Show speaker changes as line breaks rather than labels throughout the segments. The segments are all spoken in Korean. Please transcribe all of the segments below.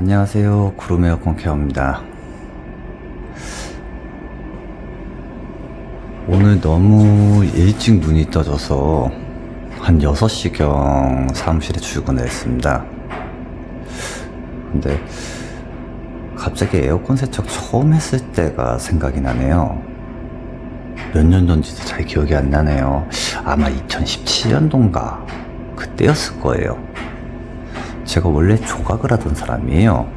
안녕하세요. 구름 에어컨 케어입니다. 오늘 너무 일찍 눈이 떠져서 한 6시경 사무실에 출근을 했습니다. 근데 갑자기 에어컨 세척 처음 했을 때가 생각이 나네요. 몇 년 전인지도 잘 기억이 안 나네요. 아마 2017년도인가 그때였을 거예요. 제가 원래 조각을 하던 사람이에요.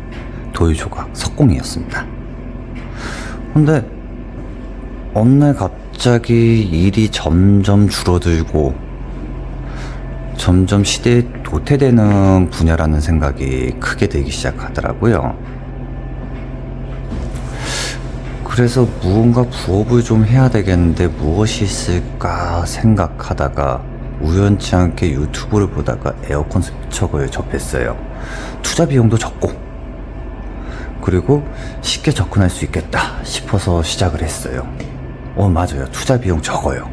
도유 조각, 석공이었습니다. 근데 어느 날 갑자기 일이 점점 줄어들고 점점 시대에 도태되는 분야라는 생각이 크게 들기 시작하더라고요. 그래서 무언가 부업을 좀 해야 되겠는데 무엇이 있을까 생각하다가 우연치 않게 유튜브를 보다가 에어컨 세척을 접했어요. 투자 비용도 적고 그리고 쉽게 접근할 수 있겠다 싶어서 시작을 했어요. 어, 맞아요. 투자 비용 적어요.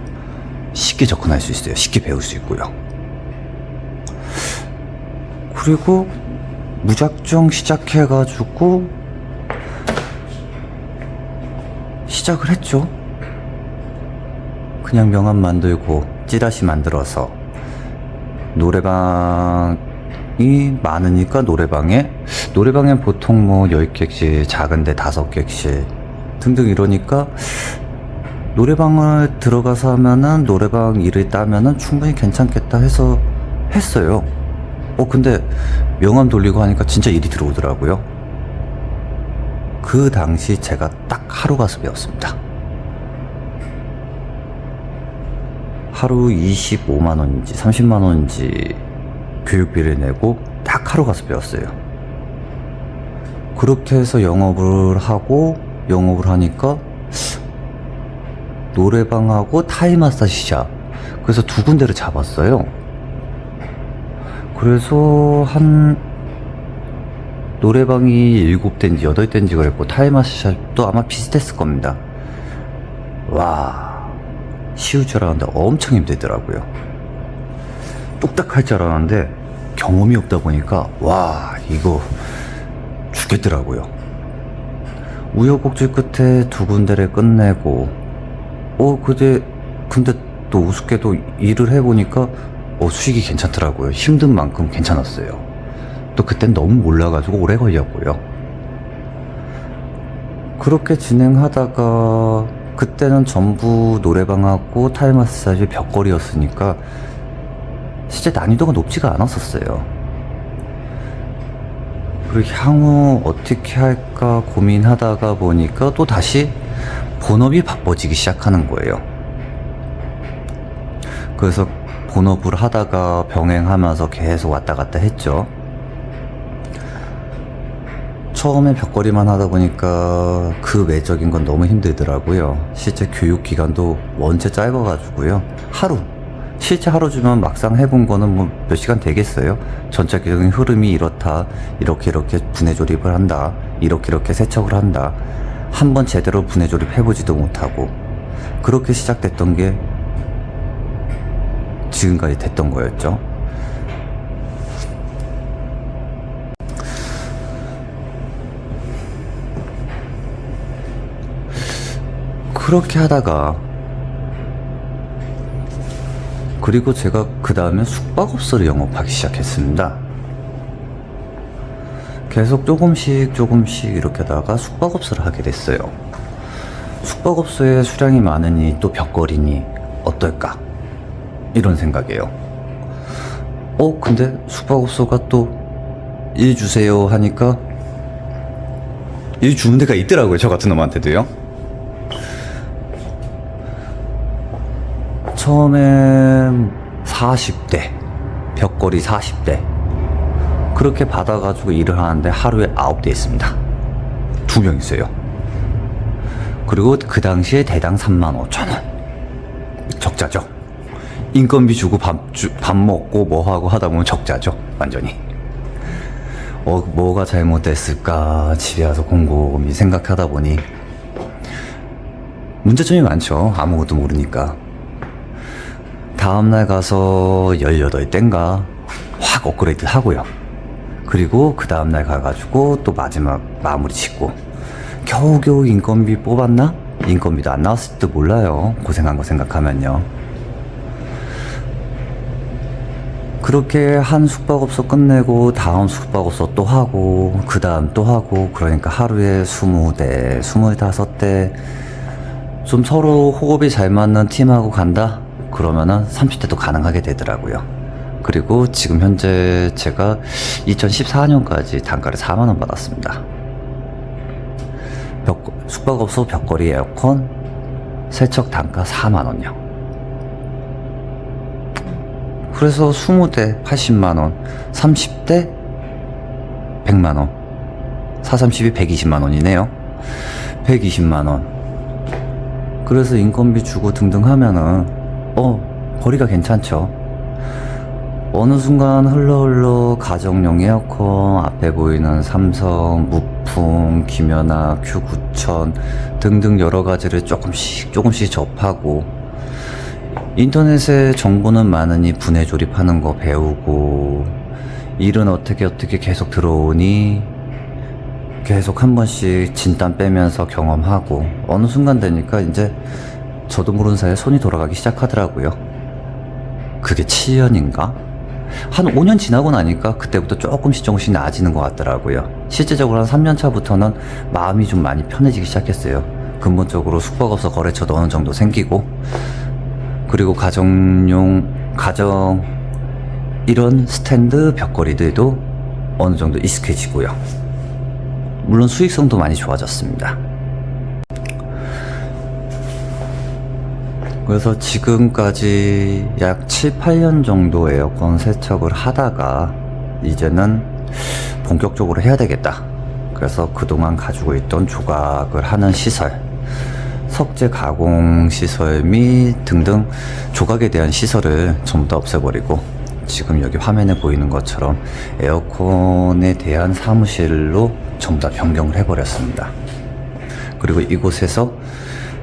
쉽게 접근할 수 있어요. 쉽게 배울 수 있고요. 그리고 무작정 시작해가지고 시작을 했죠. 그냥 명함 만들고 찌라시 만들어서 노래방이 많으니까 노래방에 노래방엔 보통 뭐 10객씩 작은데 5객씩 등등 이러니까 노래방을 들어가서 하면은 노래방 일을 따면은 충분히 괜찮겠다 해서 했어요. 어 근데 명함 돌리고 하니까 진짜 일이 들어오더라고요. 그 당시 제가 딱 하루 가서 배웠습니다. 하루 25만 원인지 30만 원인지 교육비를 내고 딱 하루 가서 배웠어요. 그렇게 해서 영업을 하고 영업을 하니까 노래방하고 타이 마사지 샵 그래서 두 군데를 잡았어요. 그래서 한 노래방이 일곱 대인지 여덟 대인지 그랬고 타이 마사지샵도 아마 비슷했을 겁니다. 와 쉬울 줄 알았는데 엄청 힘들더라고요. 똑딱할 줄 알았는데 경험이 없다 보니까 와 이거 죽겠더라고요. 우여곡절 끝에 두 군데를 끝내고 어 근데 근데 또 우습게도 일을 해보니까 어 수익이 괜찮더라고요. 힘든 만큼 괜찮았어요. 또 그땐 너무 몰라가지고 오래 걸렸고요. 그렇게 진행하다가 그때는 전부 노래방하고 타이 마사지 벽걸이였으니까 실제 난이도가 높지가 않았었어요. 그리고 향후 어떻게 할까 고민하다가 보니까 또 다시 본업이 바빠지기 시작하는 거예요. 그래서 본업을 하다가 병행하면서 계속 왔다 갔다 했죠. 처음에 벽걸이만 하다 보니까 그 외적인 건 너무 힘들더라고요. 실제 교육 기간도 원체 짧아가지고요. 하루. 실제 하루 주면 막상 해본 거는 뭐 몇 시간 되겠어요? 전체적인 흐름이 이렇다. 이렇게 이렇게 분해 조립을 한다. 이렇게 이렇게 세척을 한다. 한 번 제대로 분해 조립 해보지도 못하고. 그렇게 시작됐던 게 지금까지 됐던 거였죠. 그렇게 하다가 그리고 제가 그 다음에 숙박업소를 영업하기 시작했습니다. 계속 조금씩 조금씩 이렇게 하다가 숙박업소를 하게 됐어요. 숙박업소에 수량이 많으니 또 벽걸이니 어떨까? 이런 생각이에요. 어, 근데 숙박업소가 또 일 주세요 하니까 일 주는 데가 있더라고요. 저 같은 놈한테도요. 처음엔 40대, 벽걸이 40대. 그렇게 받아가지고 일을 하는데 하루에 9대 있습니다. 두 명 있어요. 그리고 그 당시에 대당 3만 5천 원. 적자죠. 인건비 주고 밥, 주, 밥 먹고 뭐 하고 하다 보면 적자죠. 완전히. 어, 뭐가 잘못됐을까 집에 와서 곰곰이 생각하다 보니 문제점이 많죠. 아무것도 모르니까. 다음날 가서 18대인가 확 업그레이드 하고요. 그리고 그 다음날 가가지고 또 마지막 마무리 짓고 겨우겨우 인건비 뽑았나? 인건비도 안 나왔을지도 몰라요. 고생한 거 생각하면요. 그렇게 한 숙박업소 끝내고 다음 숙박업소 또 하고 그 다음 또 하고 그러니까 하루에 20대, 25대 좀 서로 호흡이 잘 맞는 팀하고 간다? 그러면은 30대도 가능하게 되더라고요. 그리고 지금 현재 제가 2014년까지 단가를 4만원 받았습니다. 벽, 숙박업소 벽걸이 에어컨 세척 단가 4만원요. 그래서 20대 80만원, 30대 100만원, 4, 30이 120만원이네요. 120만원. 그래서 인건비 주고 등등 하면은, 어, 거리가 괜찮죠. 어느 순간 흘러 흘러 가정용 에어컨, 앞에 보이는 삼성, 무풍, 김연아, Q9000 등등 여러 가지를 조금씩 조금씩 접하고 인터넷에 정보는 많으니 분해 조립하는 거 배우고 일은 어떻게 어떻게 계속 들어오니 계속 한 번씩 진땀 빼면서 경험하고 어느 순간 되니까 이제 저도 모르는 사이에 손이 돌아가기 시작하더라고요. 그게 7년인가? 한 5년 지나고 나니까 그때부터 조금씩 조금씩 나아지는 것 같더라고요. 실제적으로 한 3년 차부터는 마음이 좀 많이 편해지기 시작했어요. 근본적으로 숙박업소 거래처도 어느 정도 생기고 그리고 가정용 가정 이런 스탠드 벽걸이들도 어느 정도 익숙해지고요. 물론 수익성도 많이 좋아졌습니다. 그래서 지금까지 약 7, 8년 정도 에어컨 세척을 하다가 이제는 본격적으로 해야 되겠다. 그래서 그동안 가지고 있던 조각을 하는 시설, 석재 가공 시설 및 등등 조각에 대한 시설을 전부 다 없애버리고 지금 여기 화면에 보이는 것처럼 에어컨에 대한 사무실로 전부 다 변경을 해버렸습니다. 그리고 이곳에서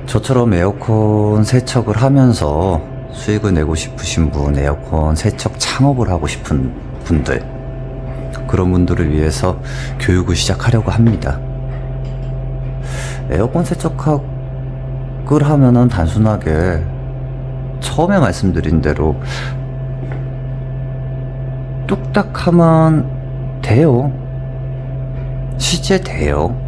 저처럼 에어컨 세척을 하면서 수익을 내고 싶으신 분, 에어컨 세척 창업을 하고 싶은 분들, 그런 분들을 위해서 교육을 시작하려고 합니다. 에어컨 세척을 하면은 단순하게 처음에 말씀드린 대로 뚝딱 하면 돼요. 실제 돼요.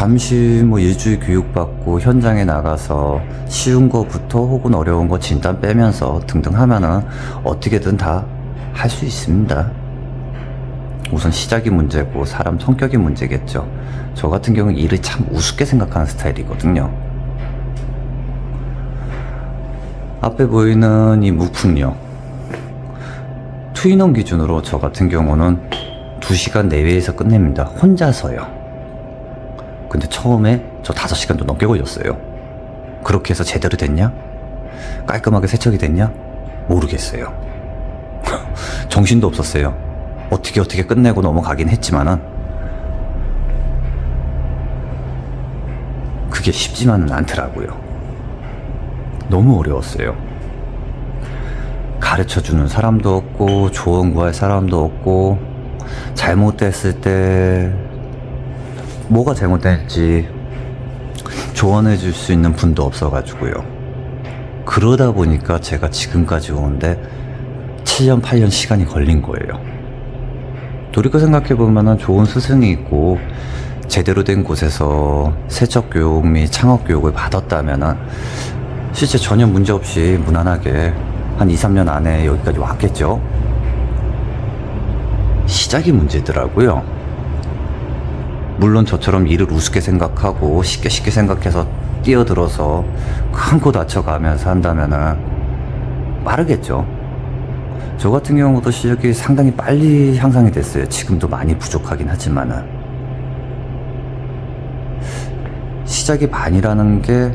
잠시 뭐 일주일 교육받고 현장에 나가서 쉬운 거부터 혹은 어려운 거 진단 빼면서 등등 하면은 어떻게든 다 할 수 있습니다. 우선 시작이 문제고 사람 성격이 문제겠죠. 저 같은 경우는 일을 참 우습게 생각하는 스타일이거든요. 앞에 보이는 이 무풍력. 투인원 기준으로 저 같은 경우는 2시간 내외에서 끝냅니다. 혼자서요. 근데 처음에 저 5시간도 넘게 걸렸어요. 그렇게 해서 제대로 됐냐? 깔끔하게 세척이 됐냐? 모르겠어요. 정신도 없었어요. 어떻게 어떻게 끝내고 넘어가긴 했지만은 그게 쉽지만은 않더라고요. 너무 어려웠어요. 가르쳐 주는 사람도 없고 조언 구할 사람도 없고 잘못됐을 때 뭐가 잘못됐지 조언해 줄 수 있는 분도 없어가지고요. 그러다 보니까 제가 지금까지 오는데 7년, 8년 시간이 걸린 거예요. 돌이켜 생각해 보면 좋은 스승이 있고 제대로 된 곳에서 세척 교육 및 창업 교육을 받았다면 실제 전혀 문제 없이 무난하게 한 2, 3년 안에 여기까지 왔겠죠. 시작이 문제더라고요. 물론 저처럼 일을 우습게 생각하고 쉽게 쉽게 생각해서 뛰어들어서 큰코 다쳐가면서 한다면은 빠르겠죠. 저 같은 경우도 실력이 상당히 빨리 향상이 됐어요. 지금도 많이 부족하긴 하지만은. 시작이 반이라는 게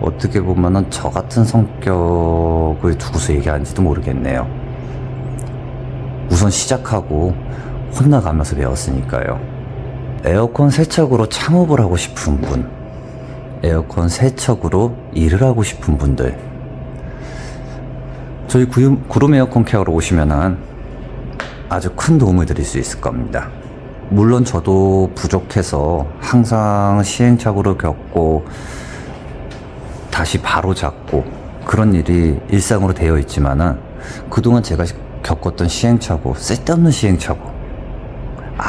어떻게 보면은 저 같은 성격을 두고서 얘기하는지도 모르겠네요. 우선 시작하고 혼나가면서 배웠으니까요. 에어컨 세척으로 창업을 하고 싶은 분, 에어컨 세척으로 일을 하고 싶은 분들, 저희 구름, 구름 에어컨 케어로 오시면은 아주 큰 도움을 드릴 수 있을 겁니다. 물론 저도 부족해서 항상 시행착오를 겪고 다시 바로 잡고 그런 일이 일상으로 되어 있지만은 그동안 제가 겪었던 시행착오, 쓸데없는 시행착오,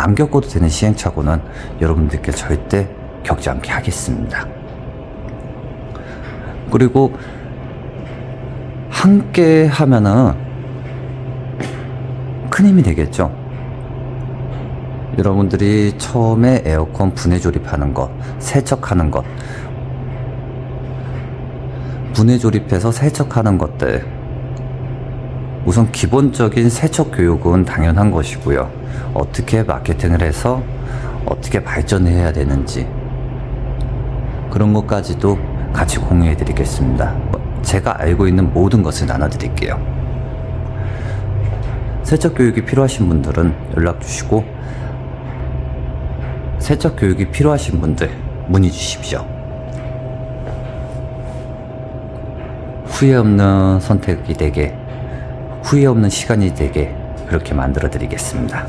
안 겪어도 되는 시행착오는 여러분들께 절대 겪지 않게 하겠습니다. 그리고 함께 하면은 큰 힘이 되겠죠. 여러분들이 처음에 에어컨 분해 조립하는 것, 세척하는 것, 분해 조립해서 세척하는 것들. 우선 기본적인 세척 교육은 당연한 것이고요. 어떻게 마케팅을 해서 어떻게 발전해야 되는지 그런 것까지도 같이 공유해 드리겠습니다. 제가 알고 있는 모든 것을 나눠 드릴게요. 세척 교육이 필요하신 분들은 연락 주시고 세척 교육이 필요하신 분들 문의 주십시오. 후회 없는 선택이 되게 후회 없는 시간이 되게 그렇게 만들어 드리겠습니다.